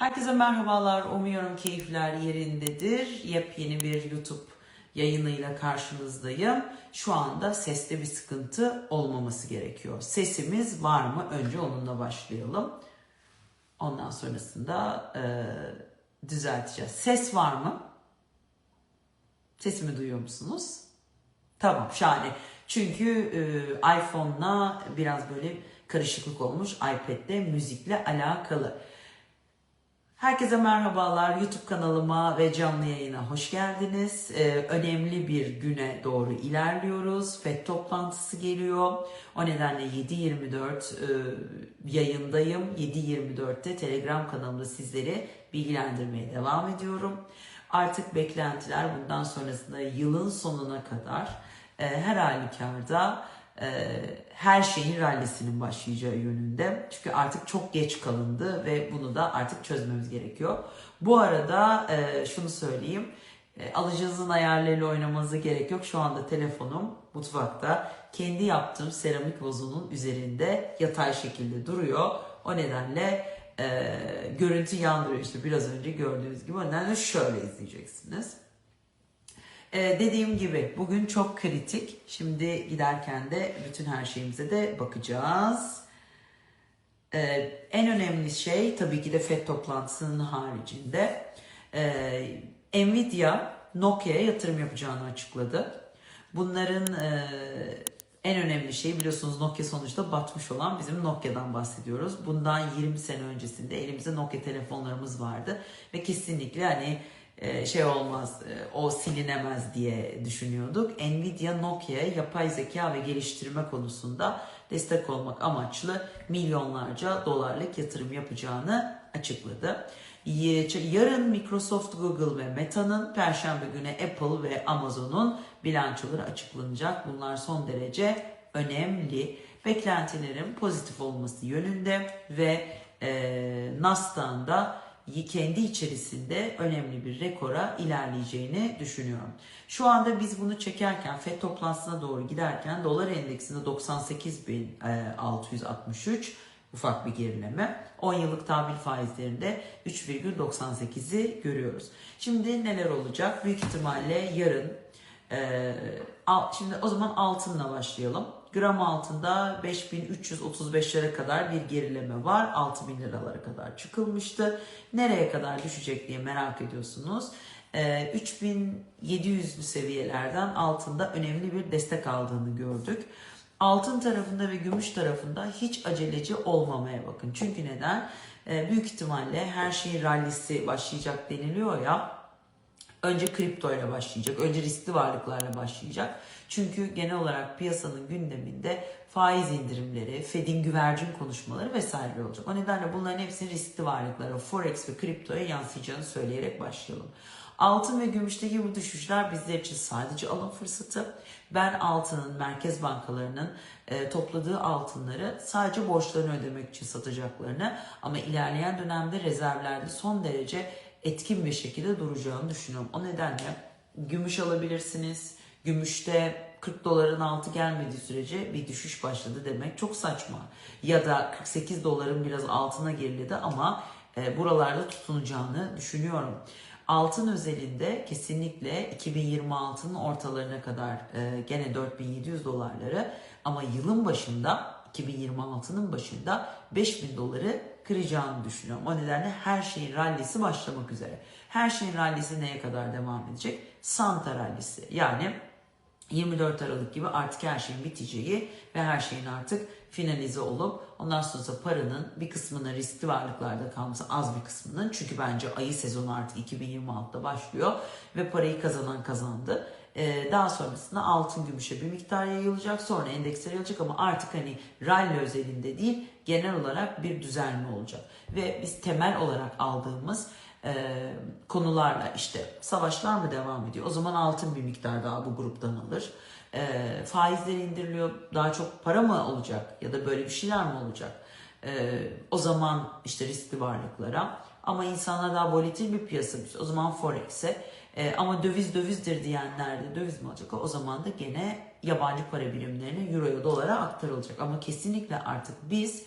Herkese merhabalar. Umuyorum keyifler yerindedir. Yepyeni bir YouTube yayınıyla karşınızdayım. Şu anda seste bir sıkıntı olmaması gerekiyor. Sesimiz var mı? Önce onunla başlayalım. Ondan sonrasında e, düzelteceğiz. Ses var mı? Sesimi duyuyor musunuz? Tamam şahane. Çünkü e, iPhone'la biraz böyle karışıklık olmuş. iPad'de müzikle alakalı. Herkese merhabalar. YouTube kanalıma ve canlı yayına hoş geldiniz. Ee, önemli bir güne doğru ilerliyoruz. FED toplantısı geliyor. O nedenle 7.24 e, yayındayım. 7.24'te Telegram kanalımda sizleri bilgilendirmeye devam ediyorum. Artık beklentiler bundan sonrasında yılın sonuna kadar e, her halükarda her şeyin rallisinin başlayacağı yönünde. Çünkü artık çok geç kalındı ve bunu da artık çözmemiz gerekiyor. Bu arada e, şunu söyleyeyim. E, alıcınızın ayarlarıyla oynamanıza gerek yok. Şu anda telefonum mutfakta kendi yaptığım seramik vazonun üzerinde yatay şekilde duruyor. O nedenle e, görüntü yandırıyor işte biraz önce gördüğünüz gibi. O nedenle şöyle izleyeceksiniz. Ee, dediğim gibi bugün çok kritik. Şimdi giderken de bütün her şeyimize de bakacağız. Ee, en önemli şey tabii ki de FED toplantısının haricinde ee, Nvidia Nokia'ya yatırım yapacağını açıkladı. Bunların ee, en önemli şey biliyorsunuz Nokia sonuçta batmış olan bizim Nokia'dan bahsediyoruz. Bundan 20 sene öncesinde elimizde Nokia telefonlarımız vardı ve kesinlikle hani e, şey olmaz, e, o silinemez diye düşünüyorduk. Nvidia Nokia'ya yapay zeka ve geliştirme konusunda destek olmak amaçlı milyonlarca dolarlık yatırım yapacağını açıkladı. Yarın Microsoft, Google ve Meta'nın, Perşembe günü Apple ve Amazon'un bilançoları açıklanacak. Bunlar son derece önemli. Beklentilerin pozitif olması yönünde ve e, Nasdaq'ın da kendi içerisinde önemli bir rekora ilerleyeceğini düşünüyorum. Şu anda biz bunu çekerken FED toplantısına doğru giderken dolar endeksinde 98.663 ufak bir gerileme. 10 yıllık tahvil faizlerinde 3,98'i görüyoruz. Şimdi neler olacak? Büyük ihtimalle yarın e, şimdi o zaman altınla başlayalım. Gram altında 5335'lere kadar bir gerileme var. 6000 liralara kadar çıkılmıştı. Nereye kadar düşecek diye merak ediyorsunuz. Ee, 3700'lü seviyelerden altında önemli bir destek aldığını gördük. Altın tarafında ve gümüş tarafında hiç aceleci olmamaya bakın. Çünkü neden? Ee, büyük ihtimalle her şeyin rallisi başlayacak deniliyor ya. Önce kripto ile başlayacak, önce riskli varlıklarla başlayacak. Çünkü genel olarak piyasanın gündeminde faiz indirimleri, Fed'in güvercin konuşmaları vesaire olacak. O nedenle bunların hepsinin riskli varlıklara, forex ve kriptoya yansıyacağını söyleyerek başlayalım. Altın ve gümüşteki bu düşüşler bizler için sadece alım fırsatı. Ben altının, merkez bankalarının e, topladığı altınları sadece borçlarını ödemek için satacaklarını ama ilerleyen dönemde rezervlerde son derece etkin bir şekilde duracağını düşünüyorum. O nedenle gümüş alabilirsiniz. Gümüşte 40 doların altı gelmediği sürece bir düşüş başladı demek çok saçma. Ya da 48 doların biraz altına geriledi ama e, buralarda tutunacağını düşünüyorum. Altın özelinde kesinlikle 2026'nın ortalarına kadar e, gene 4700 dolarları ama yılın başında 2026'nın başında 5000 doları kıracağını düşünüyorum. O nedenle her şeyin rallisi başlamak üzere. Her şeyin rallisi neye kadar devam edecek? Santa rallisi. Yani 24 Aralık gibi artık her şeyin biteceği ve her şeyin artık finalize olup ondan sonra paranın bir kısmının riskli varlıklarda kalması az bir kısmının çünkü bence ayı sezonu artık 2026'da başlıyor ve parayı kazanan kazandı. Ee, daha sonrasında altın gümüşe bir miktar yayılacak sonra endeksler yayılacak ama artık hani rally özelinde değil genel olarak bir düzelme olacak. Ve biz temel olarak aldığımız e, konularla işte savaşlar mı devam ediyor? O zaman altın bir miktar daha bu gruptan alır. E, faizler indiriliyor. Daha çok para mı olacak? Ya da böyle bir şeyler mi olacak? E, o zaman işte riskli varlıklara. Ama insanlar daha volatil bir piyasa. O zaman Forex'e. E, ama döviz dövizdir diyenler de döviz mi olacak? O zaman da gene yabancı para birimlerine, euroya, dolara aktarılacak. Ama kesinlikle artık biz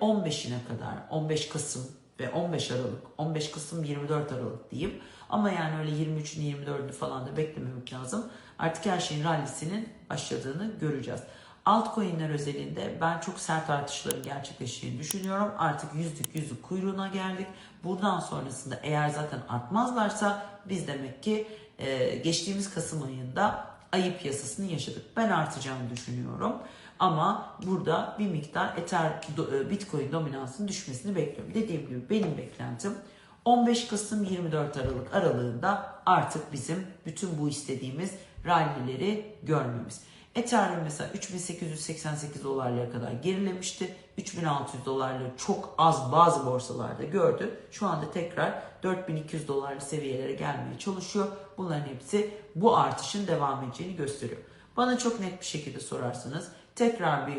15'ine kadar, 15 Kasım ve 15 Aralık, 15 Kasım 24 Aralık diyeyim. Ama yani öyle 23'ünü 24'ünü falan da beklememek lazım. Artık her şeyin rallisinin başladığını göreceğiz. Altcoin'ler özelinde ben çok sert artışların gerçekleştiğini düşünüyorum. Artık yüzlük yüzlük kuyruğuna geldik. Buradan sonrasında eğer zaten artmazlarsa biz demek ki e, geçtiğimiz Kasım ayında ayı piyasasını yaşadık. Ben artacağını düşünüyorum. Ama burada bir miktar Ether, e, Bitcoin dominansının düşmesini bekliyorum. Dediğim gibi benim beklentim 15 Kasım 24 Aralık aralığında artık bizim bütün bu istediğimiz rallileri görmemiz. Ethereum mesela 3888 dolarlara kadar gerilemişti. 3600 dolarları çok az bazı borsalarda gördü. Şu anda tekrar 4200 dolarlı seviyelere gelmeye çalışıyor. Bunların hepsi bu artışın devam edeceğini gösteriyor. Bana çok net bir şekilde sorarsanız tekrar bir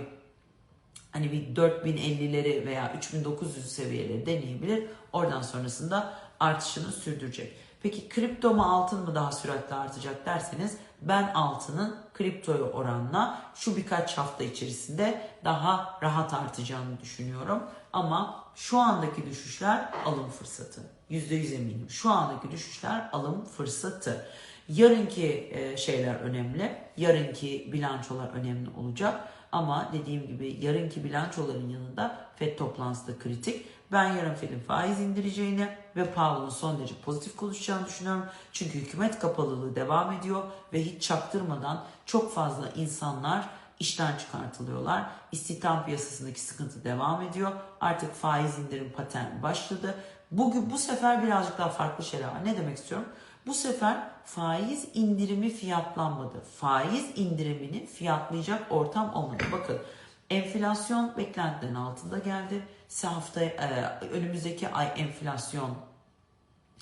hani bir 4050'leri veya 3900 seviyeleri deneyebilir. Oradan sonrasında artışını sürdürecek. Peki kripto mu altın mı daha süratli artacak derseniz ben altının kriptoya oranla şu birkaç hafta içerisinde daha rahat artacağını düşünüyorum. Ama şu andaki düşüşler alım fırsatı. %100 eminim. Şu andaki düşüşler alım fırsatı. Yarınki e, şeyler önemli. Yarınki bilançolar önemli olacak. Ama dediğim gibi yarınki bilançoların yanında FED toplantısı da kritik. Ben yarın Fed'in faiz indireceğini ve Powell'ın son derece pozitif konuşacağını düşünüyorum. Çünkü hükümet kapalılığı devam ediyor ve hiç çaktırmadan çok fazla insanlar işten çıkartılıyorlar. İstihdam piyasasındaki sıkıntı devam ediyor. Artık faiz indirim paterni başladı. Bugün bu sefer birazcık daha farklı şeyler var. Ne demek istiyorum? Bu sefer faiz indirimi fiyatlanmadı. Faiz indirimini fiyatlayacak ortam olmadı. Bakın enflasyon beklentilerin altında geldi. Hafta e, önümüzdeki ay enflasyon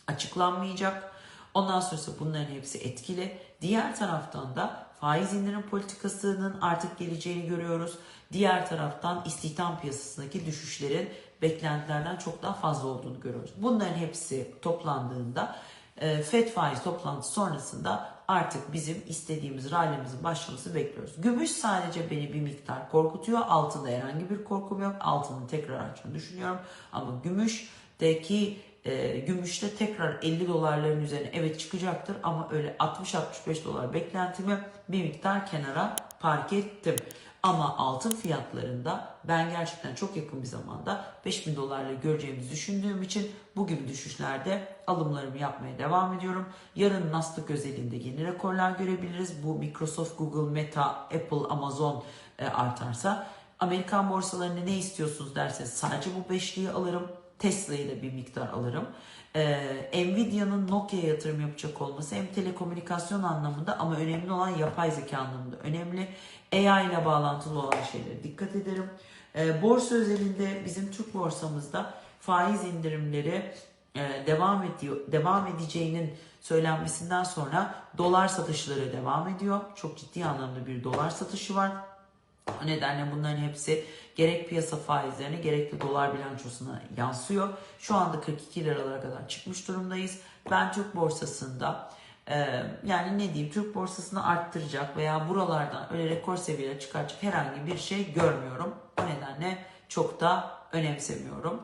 açıklanmayacak. Ondan sonrası bunların hepsi etkili. Diğer taraftan da faiz indirim politikasının artık geleceğini görüyoruz. Diğer taraftan istihdam piyasasındaki düşüşlerin beklentilerden çok daha fazla olduğunu görüyoruz. Bunların hepsi toplandığında e, FED faiz toplantısı sonrasında artık bizim istediğimiz rallimizin başlaması bekliyoruz. Gümüş sadece beni bir miktar korkutuyor. Altında herhangi bir korkum yok. Altının tekrar artacağını düşünüyorum. Ama gümüşteki e, gümüşte tekrar 50 dolarların üzerine evet çıkacaktır ama öyle 60-65 dolar beklentimi bir miktar kenara park ettim. Ama altın fiyatlarında ben gerçekten çok yakın bir zamanda 5000 dolarla göreceğimizi düşündüğüm için bu gibi düşüşlerde alımlarımı yapmaya devam ediyorum. Yarın Nasdaq özelinde yeni rekorlar görebiliriz. Bu Microsoft, Google, Meta, Apple, Amazon e, artarsa. Amerikan borsalarını ne istiyorsunuz derseniz sadece bu beşliği alırım. Tesla'yı da bir miktar alırım. Ee, Nvidia'nın Nokia'ya yatırım yapacak olması hem telekomünikasyon anlamında ama önemli olan yapay zeka anlamında önemli. AI ile bağlantılı olan şeylere dikkat ederim. Ee, borsa özelinde bizim Türk borsamızda faiz indirimleri e, devam ediyor, devam edeceğinin söylenmesinden sonra dolar satışları devam ediyor. Çok ciddi anlamda bir dolar satışı var. O nedenle bunların hepsi gerek piyasa faizlerine gerek de dolar bilançosuna yansıyor. Şu anda 42 liralara kadar çıkmış durumdayız. Ben Türk borsasında e, yani ne diyeyim Türk borsasını arttıracak veya buralardan öyle rekor seviyelere çıkaracak herhangi bir şey görmüyorum. O nedenle çok da önemsemiyorum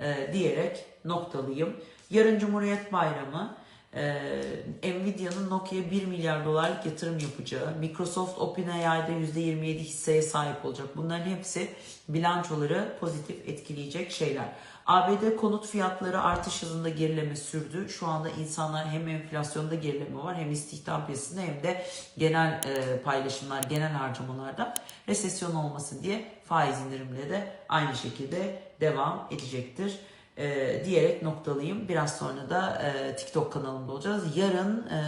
e, diyerek noktalıyım. Yarın Cumhuriyet Bayramı ee, Nvidia'nın Nokia'ya 1 milyar dolarlık yatırım yapacağı, Microsoft OpenAI'da %27 hisseye sahip olacak. Bunların hepsi bilançoları pozitif etkileyecek şeyler. ABD konut fiyatları artış hızında gerileme sürdü. Şu anda insanlar hem enflasyonda gerileme var hem istihdam piyasasında hem de genel e, paylaşımlar, genel harcamalarda resesyon olmasın diye faiz indirimleri de aynı şekilde devam edecektir e, diyerek noktalıyım. Biraz sonra da e, TikTok kanalımda olacağız. Yarın e,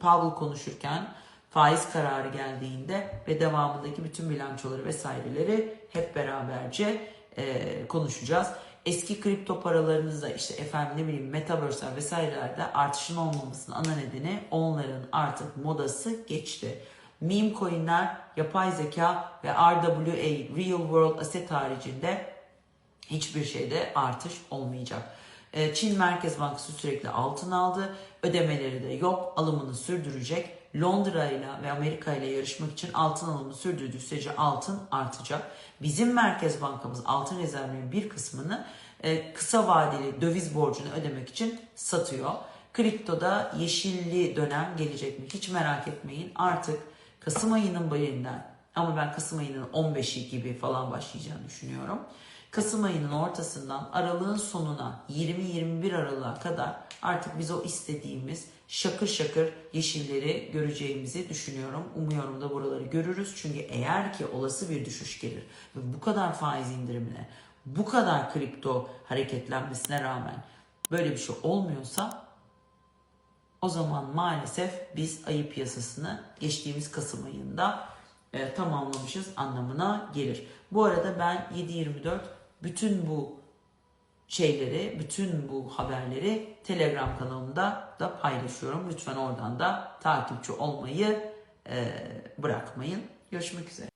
Powell konuşurken faiz kararı geldiğinde ve devamındaki bütün bilançoları vesaireleri hep beraberce e, konuşacağız. Eski kripto paralarınızda işte efendim ne bileyim metaverse vesairelerde artışın olmamasının ana nedeni onların artık modası geçti. Meme coinler, yapay zeka ve RWA, Real World Asset haricinde hiçbir şeyde artış olmayacak. Ee, Çin Merkez Bankası sürekli altın aldı. Ödemeleri de yok. Alımını sürdürecek. Londra ile ve Amerika ile yarışmak için altın alımı sürdürdüğü sürece altın artacak. Bizim Merkez Bankamız altın rezervlerinin bir kısmını e, kısa vadeli döviz borcunu ödemek için satıyor. Kriptoda yeşilli dönem gelecek mi? Hiç merak etmeyin. Artık Kasım ayının bayından ama ben Kasım ayının 15'i gibi falan başlayacağını düşünüyorum. Kasım ayının ortasından aralığın sonuna 20-21 aralığa kadar artık biz o istediğimiz şakır şakır yeşilleri göreceğimizi düşünüyorum. Umuyorum da buraları görürüz. Çünkü eğer ki olası bir düşüş gelir ve bu kadar faiz indirimine, bu kadar kripto hareketlenmesine rağmen böyle bir şey olmuyorsa o zaman maalesef biz ayı piyasasını geçtiğimiz Kasım ayında e, tamamlamışız anlamına gelir. Bu arada ben 7-24 bütün bu şeyleri, bütün bu haberleri Telegram kanalımda da paylaşıyorum. Lütfen oradan da takipçi olmayı e, bırakmayın. Görüşmek üzere.